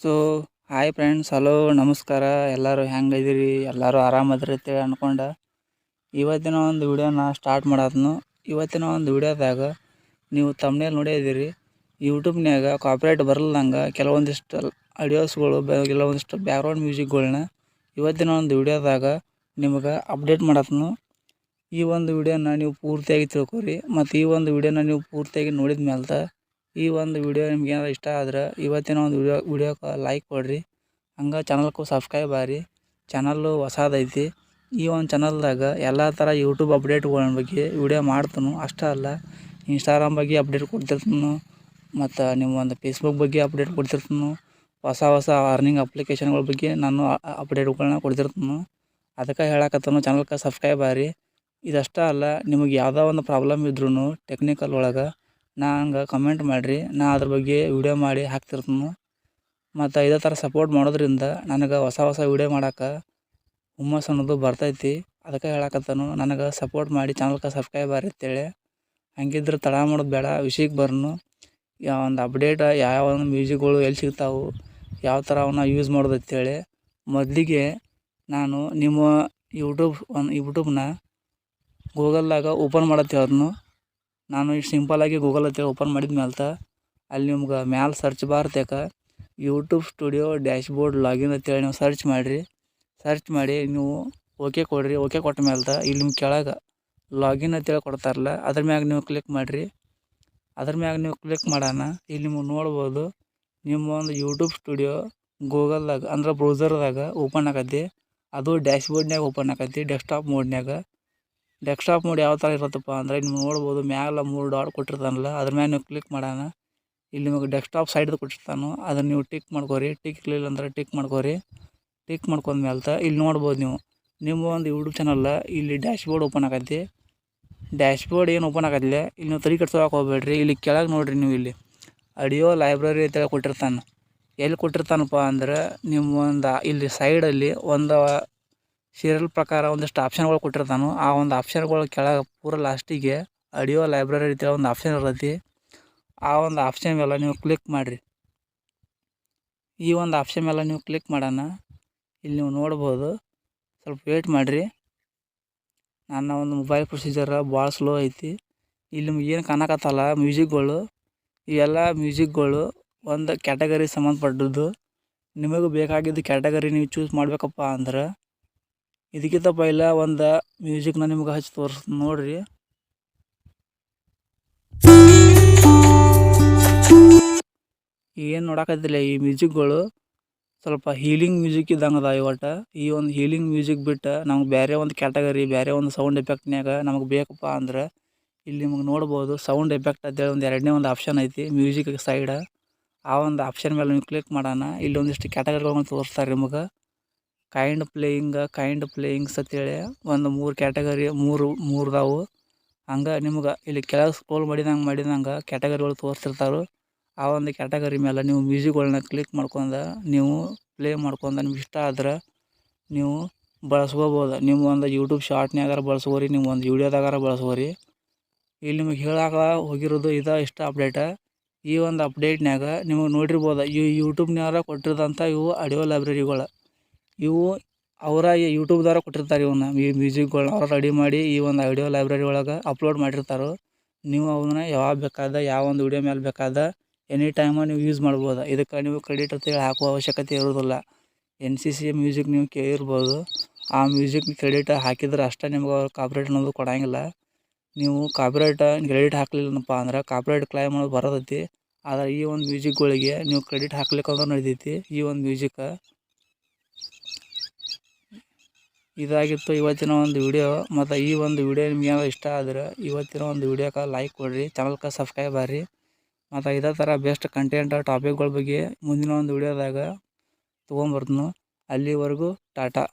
So hi friends hello ನಮಸ್ಕಾರ. ಎಲ್ಲರೂ ಹೆಂಗೆ ಎಲ್ಲರೂ ಆರಾಮದ್ರಿ ಅಂತೇಳಿ ಅನ್ಕೊಂಡೆ. ಇವತ್ತಿನ ಒಂದು ವಿಡಿಯೋನ ಸ್ಟಾರ್ಟ್ ಮಾಡತ್ನು ಇವತ್ತಿನ ಒಂದು ವಿಡಿಯೋದಾಗ ನೀವು ತಮ್ಮನೇಲಿ ನೋಡಿದಿರಿ ಯೂಟ್ಯೂಬ್ನ್ಯಾಗ ಕಾಪ್ರೇಟ್ ಬರಲ್ದಂಗೆ ಕೆಲವೊಂದಿಷ್ಟು ಆಡಿಯೋಸ್ಗಳು ಕೆಲವೊಂದಿಷ್ಟು ಬ್ಯಾಕ್ಗ್ರೌಂಡ್ ಮ್ಯೂಸಿಕ್ಗಳನ್ನ ಇವತ್ತಿನ ಒಂದು ವಿಡಿಯೋದಾಗ ನಿಮ್ಗೆ ಅಪ್ಡೇಟ್ ಮಾಡತ್ನು ಈ ಒಂದು ವಿಡಿಯೋನ ನೀವು ಪೂರ್ತಿಯಾಗಿ ತಿಳ್ಕೊರಿ. ಮತ್ತು ಈ ಒಂದು ವಿಡಿಯೋನ ನೀವು ಪೂರ್ತಿಯಾಗಿ ನೋಡಿದ ಮೇಲೆ ಈ ಒಂದು ವಿಡಿಯೋ ನಿಮ್ಗೆ ಏನಾದ್ರು ಇಷ್ಟ ಆದ್ರೆ ಇವತ್ತಿನ ಒಂದು ವಿಡಿಯೋ ವಿಡಿಯೋಕ್ಕೆ ಲೈಕ್ ಕೊಡ್ರಿ. ಹಂಗೆ ಚಾನಲ್ಗೂ ಸಬ್ಸ್ಕ್ರೈಬ್ ಆಗ್ರಿ ಚಾನಲ್ಲು ಹೊಸದೈತಿ. ಈ ಒಂದು ಚಾನಲ್ದಾಗ ಎಲ್ಲ ಥರ ಯೂಟ್ಯೂಬ್ ಅಪ್ಡೇಟ್ಗಳ ಬಗ್ಗೆ ವಿಡಿಯೋ ಮಾಡ್ತೀನಿ. ಅಷ್ಟೇ ಅಲ್ಲ ಇನ್ಸ್ಟಾಗ್ರಾಮ್ ಬಗ್ಗೆ ಅಪ್ಡೇಟ್ ಕೊಡ್ತಿರ್ತೀನಿ. ಮತ್ತು ನಿಮ್ಮ ಒಂದು ಫೇಸ್ಬುಕ್ ಬಗ್ಗೆ ಅಪ್ಡೇಟ್ ಕೊಡ್ತಿರ್ತೀನಿ. ಹೊಸ ಹೊಸ ಅರ್ನಿಂಗ್ ಅಪ್ಲಿಕೇಶನ್ಗಳ ಬಗ್ಗೆ ನಾನು ಅಪ್ಡೇಟ್ಗಳನ್ನ ಕೊಡ್ತಿರ್ತೀನಿ. ಅದಕ್ಕೆ ಹೇಳಕತ್ತನು ಚಾನಲ್ಗೆ ಸಬ್ಸ್ಕ್ರೈಬ್ ಆಗ್ರಿ ಇದಷ್ಟೇ ಅಲ್ಲ, ನಿಮಗೆ ಯಾವುದೋ ಒಂದು ಪ್ರಾಬ್ಲಮ್ ಇದ್ರೂ ಟೆಕ್ನಿಕಲ್ ಒಳಗೆ ನಂಗೆ ಕಮೆಂಟ್ ಮಾಡಿರಿ, ನಾ ಅದ್ರ ಬಗ್ಗೆ ವಿಡಿಯೋ ಮಾಡಿ ಹಾಕ್ತಿರ್ತೀನಿ. ಮತ್ತು ಇದೇ ಥರ ಸಪೋರ್ಟ್ ಮಾಡೋದ್ರಿಂದ ನನಗೆ ಹೊಸ ಹೊಸ ವಿಡಿಯೋ ಮಾಡೋಕೆ ಹುಮ್ಮಸ್ಸು ಅನ್ನೋದು ಬರ್ತೈತಿ. ಅದಕ್ಕೆ ಹೇಳಕತ್ತಾನು, ನನಗೆ ಸಪೋರ್ಟ್ ಮಾಡಿ ಚಾನಲ್ಗೆ ಸಬ್ಸ್ಕ್ರೈಬ್ ಆಗ್ರಿ ಅಂತೇಳಿ. ಹಂಗಿದ್ರೆ ತಡ ಮಾಡೋದು ಬೇಡ ವಿಷಯಕ್ಕೆ ಬರ್ನು. ಒಂದು ಅಪ್ಡೇಟ್ ಯಾವ ಒಂದು ಮ್ಯೂಸಿಕ್ಗಳು ಎಲ್ಲಿ ಸಿಗ್ತಾವೆ, ಯಾವ ಥರ ಅವನ್ನ ಯೂಸ್ ಮಾಡೋದು ಅಂತೇಳಿ. ಮೊದಲಿಗೆ ನಾನು ನಿಮ್ಮ ಯೂಟ್ಯೂಬ್ ಒಂದು ಯೂಟ್ಯೂಬ್ನ ಗೂಗಲ್ದಾಗ ಓಪನ್ ಮಾಡತ್ತೆ ನಾನು ಸಿಂಪಲ್ ಸಿಂಪಲಾಗಿ ಗೂಗಲ್ ಅಂತೇಳಿ ಓಪನ್ ಮಾಡಿದ ಮೇಲ್ತ, ಅಲ್ಲಿ ನಿಮ್ಗೆ ಮ್ಯಾಲೆ ಸರ್ಚ್ ಬಾರ್ ತೇಕ ಯೂಟ್ಯೂಬ್ ಸ್ಟುಡಿಯೋ ಡ್ಯಾಶ್ಬೋರ್ಡ್ ಲಾಗಿನ್ ಅಂತೇಳಿ ನೀವು ಸರ್ಚ್ ಮಾಡಿರಿ. ಸರ್ಚ್ ಮಾಡಿ ನೀವು ಓಕೆ ಕೊಡಿರಿ. ಓಕೆ ಕೊಟ್ಟ ಮೇಲ್ತ ಇಲ್ಲಿ ನಿಮ್ಮ ಕೆಳಗೆ ಲಾಗಿನ್ ಅಂತೇಳಿ ಕೊಡ್ತಾರಲ್ಲ, ಅದ್ರ ಮ್ಯಾಗ ನೀವು ಕ್ಲಿಕ್ ಮಾಡಿರಿ. ಅದ್ರ ಮ್ಯಾಗ ನೀವು ಕ್ಲಿಕ್ ಮಾಡೋಣ ಇಲ್ಲಿ ನಿಮಗೆ ನೋಡ್ಬೋದು, ನಿಮ್ಮ ಒಂದು ಯೂಟ್ಯೂಬ್ ಸ್ಟುಡಿಯೋ ಗೂಗಲ್ದಾಗ ಅಂದ್ರೆ ಬ್ರೌಸರ್ದಾಗ ಓಪನ್ ಆಗತ್ತೆ. ಅದು ಡ್ಯಾಶ್ಬೋರ್ಡ್ನ್ಯಾಗ ಓಪನ್ ಆಗತ್ತೆ ಡೆಸ್ಕ್ಟಾಪ್ ಮೋಡ್ನ್ಯಾಗ ಡೆಸ್ಕ್ಟಾಪ್ ಮೋಡ್ ಯಾವ ಥರ ಇರುತ್ತಪ್ಪ ಅಂದರೆ ನೀವು ನೋಡ್ಬೋದು, ಮ್ಯಾಲ ಮೂರು ಡಾಟ್ ಕೊಟ್ಟಿರ್ತಾನಲ್ಲ, ಅದ್ರ ಮೇಲೆ ನೀವು ಕ್ಲಿಕ್ ಮಾಡೋಣ. ಇಲ್ಲಿ ನಿಮಗೆ ಡೆಸ್ಕ್ಟಾಪ್ ಸೈಡ್ದು ಕೊಟ್ಟಿರ್ತಾನೋ, ಅದನ್ನು ನೀವು ಟಿಕ್ ಮಾಡ್ಕೋರಿ. ಟಿಕ್ ಇರಲಿಲ್ಲ ಅಂದ್ರೆ ಟಿಕ್ ಮಾಡ್ಕೋರಿ. ಟಿಕ್ ಮಾಡ್ಕೊಂಡ ಮ್ಯಾಲ್ತ ಇಲ್ಲಿ ನೋಡ್ಬೋದು ನೀವು. ನಿಮ್ಮ ಒಂದು ಯೂಟ್ಯೂಬ್ ಚಾನಲ್ಲ ಇಲ್ಲಿ ಡ್ಯಾಶ್ಬೋರ್ಡ್ ಓಪನ್ ಆಗತ್ತೆ ಡ್ಯಾಶ್ಬೋರ್ಡ್ ಏನು ಓಪನ್ ಆಗತ್ತಿಲ್ಲ ಇಲ್ಲಿ ನೀವು ತಲೆ ಕೆಡ್ಸೋಕೆ ಹೋಗ್ಬೇಡ್ರಿ. ಇಲ್ಲಿ ಕೆಳಗೆ ನೋಡಿರಿ ನೀವು ಇಲ್ಲಿ. ಆಡಿಯೋ ಲೈಬ್ರರಿ ಅಂತೇಳಿ ಕೊಟ್ಟಿರ್ತಾನೆ. ಎಲ್ಲಿ ಕೊಟ್ಟಿರ್ತಾನಪ್ಪ ಅಂದ್ರೆ, ನಿಮ್ಮ ಒಂದು ಇಲ್ಲಿ ಸೈಡಲ್ಲಿ ಒಂದು ಸೀರಿಯಲ್ ಪ್ರಕಾರ ಒಂದಿಷ್ಟು ಆಪ್ಷನ್ಗಳು ಕೊಟ್ಟಿರ್ತಾನೆ ಆ ಒಂದು ಆಪ್ಷನ್ಗಳು ಕೆಳಗೆ ಪೂರ ಲಾಸ್ಟಿಗೆ ಆಡಿಯೋ ಲೈಬ್ರರಿ ಅಂತೇಳಿ ಒಂದು ಆಪ್ಷನ್ ಇರತಿ ಆ ಒಂದು ಆಪ್ಷನ್ ಮೇಲೆ ನೀವು ಕ್ಲಿಕ್ ಮಾಡಿರಿ. ಈ ಒಂದು ಆಪ್ಷನ್ ಮೇಲೆ ನೀವು ಕ್ಲಿಕ್ ಮಾಡೋಣ. ಇಲ್ಲಿ ನೀವು ನೋಡ್ಬೋದು. ಸ್ವಲ್ಪ ವೇಟ್ ಮಾಡಿರಿ. ನನ್ನ ಒಂದು ಮೊಬೈಲ್ ಪ್ರೊಸೀಜರ್ ಭಾಳ ಸ್ಲೋ ಐತಿ. ಇಲ್ಲಿ ನಿಮ್ಗೆ ಏನು ಕಾಣಕತ್ತಲ್ಲ ಮ್ಯೂಸಿಕ್ಗಳು ಇವೆಲ್ಲ ಮ್ಯೂಸಿಕ್ಗಳು ಒಂದು ಕ್ಯಾಟಗರಿ ಸಂಬಂಧಪಟ್ಟದ್ದು. ನಿಮಗೆ ಬೇಕಾಗಿದ್ದು ಕ್ಯಾಟಗರಿ ನೀವು ಚೂಸ್ ಮಾಡಬೇಕಪ್ಪ ಅಂದ್ರೆ ಇದಕ್ಕಿಂತ ಪೈಲ ಒಂದು ಮ್ಯೂಸಿಕ್ನ ನಿಮ್ಗೆ ಹಚ್ಚಿ ತೋರಿಸ್ ನೋಡ್ರಿ. ಏನು ನೋಡಕತ್ತಿಲ್ಲ ಈ ಮ್ಯೂಸಿಕ್ಗಳು? ಸ್ವಲ್ಪ ಹೀಲಿಂಗ್ ಮ್ಯೂಸಿಕ್ ಇದ್ದಂಗೆ ಅದ ಇವಟ ಈ ಒಂದು ಹೀಲಿಂಗ್ ಮ್ಯೂಸಿಕ್ ಬಿಟ್ಟು ನಮ್ಗೆ ಬೇರೆ ಒಂದು ಕ್ಯಾಟಗರಿ ಬೇರೆ ಒಂದು ಸೌಂಡ್ ಎಫೆಕ್ಟ್ನ್ಯಾಗ ನಮಗೆ ಬೇಕಪ್ಪ ಅಂದ್ರೆ ಇಲ್ಲಿ ನಿಮಗೆ ನೋಡ್ಬೋದು ಸೌಂಡ್ ಎಫೆಕ್ಟ್ ಅಂತೇಳಿ ಒಂದು ಎರಡನೇ ಒಂದು ಆಪ್ಷನ್ ಐತಿ ಮ್ಯೂಸಿಕ್ ಸೈಡ. ಆ ಒಂದು ಆಪ್ಷನ್ ಮೇಲೆ ನೀವು ಕ್ಲಿಕ್ ಮಾಡೋಣ ಇಲ್ಲಿ ಒಂದಿಷ್ಟು ಕ್ಯಾಟಗರಿಗಳನ್ನ ತೋರಿಸ್ತಾರೆ ನಿಮಗೆ. ಕೈಂಡ್ ಪ್ಲೇಯಿಂಗ್ ಕೈಂಡ್ ಪ್ಲೇಯಿಂಗ್ಸ್ ಅಂತೇಳಿ ಒಂದು ಮೂರು ಕ್ಯಾಟಗರಿ ಮೂರು ಮೂರ್ದಾವು ಹಂಗೆ ನಿಮ್ಗೆ ಇಲ್ಲಿ ಕೆಳಗೆ ಸ್ಕ್ರೋಲ್ ಮಾಡಿದಂಗೆ ಮಾಡಿದಂಗೆ ಕ್ಯಾಟಗರಿಗಳು ತೋರಿಸಿರ್ತಾರೆ. ಆ ಒಂದು ಕ್ಯಾಟಗರಿ ಮೇಲೆ ನೀವು ಮ್ಯೂಸಿಕ್ಗಳನ್ನ ಕ್ಲಿಕ್ ಮಾಡ್ಕೊಂಡು, ನೀವು ಪ್ಲೇ ಮಾಡ್ಕೊಂಡು ನಿಮ್ಗೆ ಇಷ್ಟ ಆದ್ರೆ ನೀವು ಬಳಸ್ಕೋಬೋದು. ನಿಮ್ಮ ಒಂದು ಯೂಟ್ಯೂಬ್ ಶಾರ್ಟ್ನಾಗಾರ ಬಳಸ್ಕೋರಿ ನೀವು ಒಂದು ವೀಡಿಯೋದಾಗಾರ ಬಳಸ್ಕೋರಿ. ಇಲ್ಲಿ ನಿಮಗೆ ಹೇಳಾಕ ಹೋಗಿರೋದು ಇದು ಇಷ್ಟ ಅಪ್ಡೇಟ ಈ ಒಂದು ಅಪ್ಡೇಟ್ನಾಗ ನಿಮಗೆ ನೋಡಿರ್ಬೋದು ಈ ಯೂಟ್ಯೂಬ್ನಾರ ಕೊಟ್ಟಿರೋದಂಥ ಇವು ಆಡಿಯೋ ಲೈಬ್ರರಿಗಳು ಇವು ಅವರ ಯೂಟ್ಯೂಬ್ದವ್ರ ಕೊಟ್ಟಿರ್ತಾರೆ ಇವನ್ನ ಈ ಮ್ಯೂಸಿಕ್ಗಳ್ನ ಅವ್ರು ರೆಡಿ ಮಾಡಿ ಈ ಒಂದು ಆಡಿಯೋ ಲೈಬ್ರರಿ ಒಳಗೆ ಅಪ್ಲೋಡ್ ಮಾಡಿರ್ತಾರೆ, ನೀವು ಅವನ್ನ ಯಾವಾಗ ಬೇಕಾದ, ಯಾವ ಒಂದು ವಿಡಿಯೋ ಮೇಲೆ ಬೇಕಾದ ಎನಿ ಟೈಮ ನೀವು ಯೂಸ್ ಮಾಡ್ಬೋದು. ಇದಕ್ಕೆ ನೀವು ಕ್ರೆಡಿಟ್ ಅಂತೇಳಿ ಹಾಕುವ ಅವಶ್ಯಕತೆ ಇರೋದಿಲ್ಲ. ಎನ್ ಸಿ ಸಿ ಮ್ಯೂಸಿಕ್ ನೀವು ಕೇಳಿರ್ಬೋದು. ಆ ಮ್ಯೂಸಿಕ್ ಕ್ರೆಡಿಟ್ ಹಾಕಿದ್ರೆ ಅಷ್ಟೇ ನಿಮ್ಗೆ ಅವ್ರು ಕಾಪ್ರೇಟ್ ಅನ್ನೋದು ಕೊಡೋಂಗಿಲ್ಲ. ನೀವು ಕಾಪ್ರೇಟ್ ಕ್ರೆಡಿಟ್ ಹಾಕ್ಲಿಲ್ಲಪ್ಪ ಅಂದ್ರೆ ಕಾಪ್ರೇಟ್ ಕ್ಲೈಮ್ ಅನ್ನೋದು ಬರೋದೈತಿ ಆದರೆ ಈ ಒಂದು ಮ್ಯೂಸಿಕ್ಗಳಿಗೆ ನೀವು ಕ್ರೆಡಿಟ್ ಹಾಕ್ಲಿಕ್ಕೆ ಅಂದ್ರೆ ನಡಿತೈತಿ. ಈ ಒಂದು ಮ್ಯೂಸಿಕ್ ಇದಾಗಿತ್ತು. ಇವತ್ತಿನ ಒಂದು ವಿಡಿಯೋ. ಮತ್ತು ಈ ಒಂದು ವಿಡಿಯೋ ನಿಮ್ಗೆ ಇಷ್ಟ ಆದ್ರೆ ಇವತ್ತಿನ ಒಂದು ವಿಡಿಯೋಕ್ಕೆ ಲೈಕ್ ಕೊಡಿರಿ ಚಾನಲ್ಗೆ ಸಬ್ಸ್ಕ್ರೈಬ್ ಆಗ್ರಿ ಮತ್ತು ಇದೇ ಥರ ಬೆಸ್ಟ್ ಕಂಟೆಂಟ್ ಟಾಪಿಕ್ಗಳ ಬಗ್ಗೆ ಮುಂದಿನ ಒಂದು ವಿಡಿಯೋದಾಗ ತೊಗೊಂಬರ್ತೀನಿ. ಅಲ್ಲಿವರೆಗೂ ಟಾಟಾ.